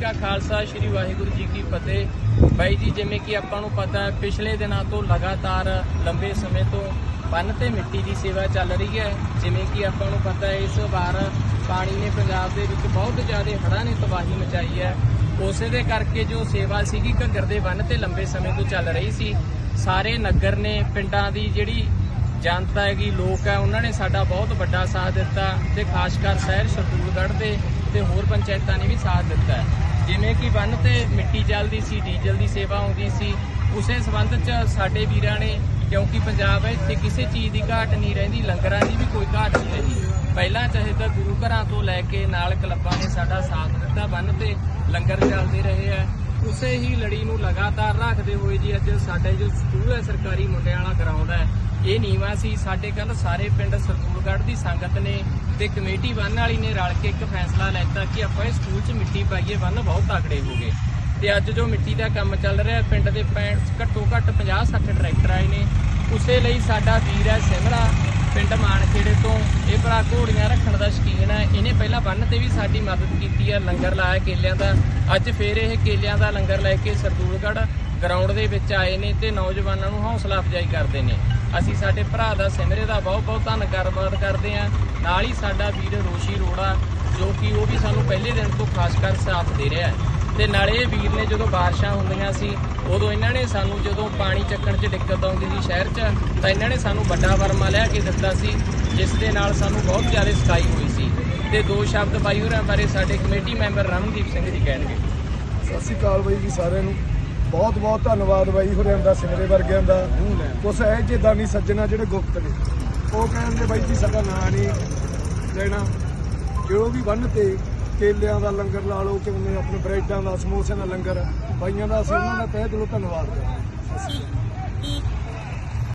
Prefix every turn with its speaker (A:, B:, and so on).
A: ਕਾ ਖਾਲਸਾ, ਸ੍ਰੀ ਵਾਹਿਗੁਰੂ ਜੀ ਕੀ ਫਤਿਹ। ਬਾਈ ਜੀ, ਜਿਵੇਂ ਕਿ ਆਪਾਂ ਨੂੰ ਪਤਾ ਹੈ, ਪਿਛਲੇ ਦਿਨਾਂ ਤੋਂ ਲਗਾਤਾਰ ਲੰਬੇ ਸਮੇਂ ਤੋਂ ਬੰਨ ਤੇ ਮਿੱਟੀ ਦੀ ਸੇਵਾ ਚੱਲ ਰਹੀ ਹੈ। ਜਿਵੇਂ ਕਿ ਆਪਾਂ ਨੂੰ ਪਤਾ ਹੈ, ਇਸ ਵਾਰ ਪਾਣੀ ਨੇ ਪੰਜਾਬ ਦੇ ਵਿੱਚ ਬਹੁਤ ਜ਼ਿਆਦਾ ਹੜ੍ਹਾਂ ਨੇ ਤਬਾਹੀ ਮਚਾਈ ਹੈ। ਉਸੇ ਦੇ ਕਰਕੇ ਜੋ ਸੇਵਾ ਸੀਗੀ, ਘੱਗਰ ਦੇ ਬੰਨ ਤੇ ਲੰਬੇ ਸਮੇਂ ਤੋਂ ਚੱਲ ਰਹੀ ਸੀ। ਸਾਰੇ ਨਗਰ ਨੇ, ਪਿੰਡਾਂ ਦੀ ਜਿਹੜੀ ਜਨਤਾ ਹੈਗੀ, ਲੋਕ ਹੈ, ਉਹਨਾਂ ਨੇ ਸਾਡਾ ਬਹੁਤ ਵੱਡਾ ਸਾਥ ਦਿੱਤਾ ਤੇ ਖਾਸ ਕਰ ਸ਼ਹਿਰ ਸ਼ਤੂਰਗੜ੍ਹ ਦੇ ਤੇ ਹੋਰ ਪੰਚਾਇਤਾਂ ਨੇ ਵੀ ਸਾਥ ਦਿੱਤਾ ਹੈ। ਜਿਵੇਂ ਕਿ ਬੰਨ ਤੇ ਮਿੱਟੀ ਚੱਲਦੀ ਸੀ, ਡੀਜ਼ਲ ਦੀ ਸੇਵਾ ਆਉਂਦੀ ਸੀ, ਉਸੇ ਸੰਬੰਧ 'ਚ ਸਾਡੇ ਵੀਰਾਂ ਨੇ, ਕਿਉਂਕਿ ਪੰਜਾਬ ਹੈ ਇੱਥੇ ਕਿਸੇ ਚੀਜ਼ ਦੀ ਘਾਟ ਨਹੀਂ ਰਹਿੰਦੀ, ਲੰਗਰਾਂ ਦੀ ਵੀ ਕੋਈ ਘਾਟ ਨਹੀਂ ਰਹਿੰਦੀ। ਪਹਿਲਾਂ ਚਾਹੇ ਤਾਂ ਗੁਰੂ ਘਰਾਂ ਤੋਂ ਲੈ ਕੇ ਨਾਲ ਕਲੱਬਾਂ ਨੇ ਸਾਡਾ ਸਾਥ ਦਿੱਤਾ ਬੰਨ ਤੇ ਲੰਗਰ ਚੱਲਦੇ ਰਹੇ ਆ। ਉਸੇ ਹੀ ਲੜੀ ਨੂੰ ਲਗਾਤਾਰ ਰੱਖਦੇ ਹੋਏ ਜੀ ਅੱਜ ਸਾਡੇ ਜੋ ਸਕੂਲ ਹੈ, ਸਰਕਾਰੀ ਮੁੰਡਿਆਂ ਵਾਲਾ ਗਰਾਊਂਡ ਇਹ ਨੀਵਾ ਸੀ। ਸਾਡੇ ਕੱਲ ਸਾਰੇ ਪਿੰਡ ਸਰਦੂਲਗੜ੍ਹ ਦੀ ਸੰਗਤ ਨੇ ਤੇ ਕਮੇਟੀ ਬੰਨ ਵਾਲੀ ਨੇ ਰਲ ਕੇ ਇੱਕ ਫੈਸਲਾ ਲੈਤਾ ਕਿ ਆਪਾਂ ਇਹ ਸਕੂਲ 'ਚ ਮਿੱਟੀ ਪਾਈਏ ਬੰਨ ਬਹੁਤ ਤਕੜੇ ਹੋ ਗਏ। ਤੇ ਅੱਜ ਜੋ ਮਿੱਟੀ ਦਾ ਕੰਮ ਚੱਲ ਰਿਹਾ ਪਿੰਡ ਦੇ ਪੈਂਟ ਘੱਟੋ ਘੱਟ 50-60 ਟਰੈਕਟਰ ਆਏ ਨੇ। ਉਸੇ ਲਈ ਸਾਡਾ ਵੀਰ ਹੈ ਸਿਮਰਾ ਪਿੰਡ ਮਾਨਖੇੜੇ ਤੋਂ। ਇਹ ਭਰਾ ਘੋੜੀਆਂ ਰੱਖਣ ਦਾ ਸ਼ਕੀਨ ਹੈ। ਇਹਨੇ ਪਹਿਲਾਂ ਬੰਨ ਤੇ ਵੀ ਸਾਡੀ ਮਦਦ ਕੀਤੀ ਹੈ, ਲੰਗਰ ਲਾਇਆ ਕੇਲਿਆਂ ਦਾ। ਅੱਜ ਫੇਰ ਇਹ ਕੇਲਿਆਂ ਦਾ ਲੰਗਰ ਲੈ ਕੇ ਸਰਦੂਲਗੜ੍ਹ ਗਰਾਊਂਡ ਦੇ ਵਿੱਚ ਆਏ ਨੇ ਤੇ ਨੌਜਵਾਨਾਂ ਨੂੰ ਹੌਸਲਾ ਅਫਜ਼ਾਈ ਕਰਦੇ ਨੇ। ਅਸੀਂ ਸਾਡੇ ਭਰਾ ਦਾ ਸਿਮਰੇ ਦਾ ਬਹੁਤ ਬਹੁਤ ਧੰਨਵਾਦ ਕਰਦੇ ਹਾਂ। ਨਾਲ ਹੀ ਸਾਡਾ ਵੀਰ ਰੋਸ਼ੀ ਰੋੜਾ ਜੋ ਕਿ ਉਹ ਵੀ ਸਾਨੂੰ ਪਹਿਲੇ ਦਿਨ ਤੋਂ ਖਾਸ ਕਰ ਸਾਥ ਦੇ ਰਿਹਾ ਹੈ। ਤੇ ਨਾਲੇ ਇਹ ਵੀਰ ਨੇ ਜਦੋਂ ਬਾਰਿਸ਼ਾਂ ਹੁੰਦੀਆਂ ਸੀ, ਉਦੋਂ ਇਹਨਾਂ ਨੇ ਸਾਨੂੰ ਜਦੋਂ ਪਾਣੀ ਚੱਕਣ 'ਚ ਦਿੱਕਤ ਆਉਂਦੀ ਸੀ ਸ਼ਹਿਰ 'ਚ, ਤਾਂ ਇਹਨਾਂ ਨੇ ਸਾਨੂੰ ਵੱਡਾ ਵਰਮਾ ਲਿਆ ਕੇ ਦਿੱਤਾ ਸੀ, ਜਿਸ ਦੇ ਨਾਲ ਸਾਨੂੰ ਬਹੁਤ ਜ਼ਿਆਦਾ ਸਕਾਈ ਹੋਈ ਸੀ। ਤੇ ਦੋ ਸ਼ਬਦ ਬਾਈ ਹੋਰਾਂ ਬਾਰੇ ਸਾਡੇ ਕਮੇਟੀ ਮੈਂਬਰ ਰਮਨਦੀਪ ਸਿੰਘ ਜੀ ਕਹਿਣਗੇ।
B: ਸਤਿ ਸ਼੍ਰੀ ਅਕਾਲ ਬਾਈ ਜੀ ਸਾਰਿਆਂ ਨੂੰ। ਬਹੁਤ ਬਹੁਤ ਧੰਨਵਾਦ ਬਾਈ ਹੋਰਿਆਂ ਦਾ, ਸਿਮਰੇ ਵਰਗਿਆਂ ਦਾ। ਕੁਛ ਇਹ ਜਿੱਦਾਂ ਨਹੀਂ ਸੱਜਣਾ ਜਿਹੜੇ ਗੁਪਤ ਨੇ, ਉਹ ਕਹਿੰਦੇ ਬਾਈ ਜੀ ਸਾਡਾ ਨਾਂ ਨਹੀਂ ਲੈਣਾ। ਜੋ ਵੀ ਬੰਨ ਤੇ ਕੇਲਿਆਂ ਦਾ ਲੰਗਰ ਲਾ ਲਓ ਕਿਵੇਂ ਆਪਣੇ ਬ੍ਰੈਡਾਂ ਦਾ, ਸਮੋਸਿਆਂ ਦਾ ਲੰਗਰ, ਬਾਈਆਂ ਦਾ, ਅਸੀਂ ਉਹਨਾਂ ਦਾ ਤਹਿ ਦਿਲੋਂ ਧੰਨਵਾਦ ਕਰਦੇ ਹਾਂ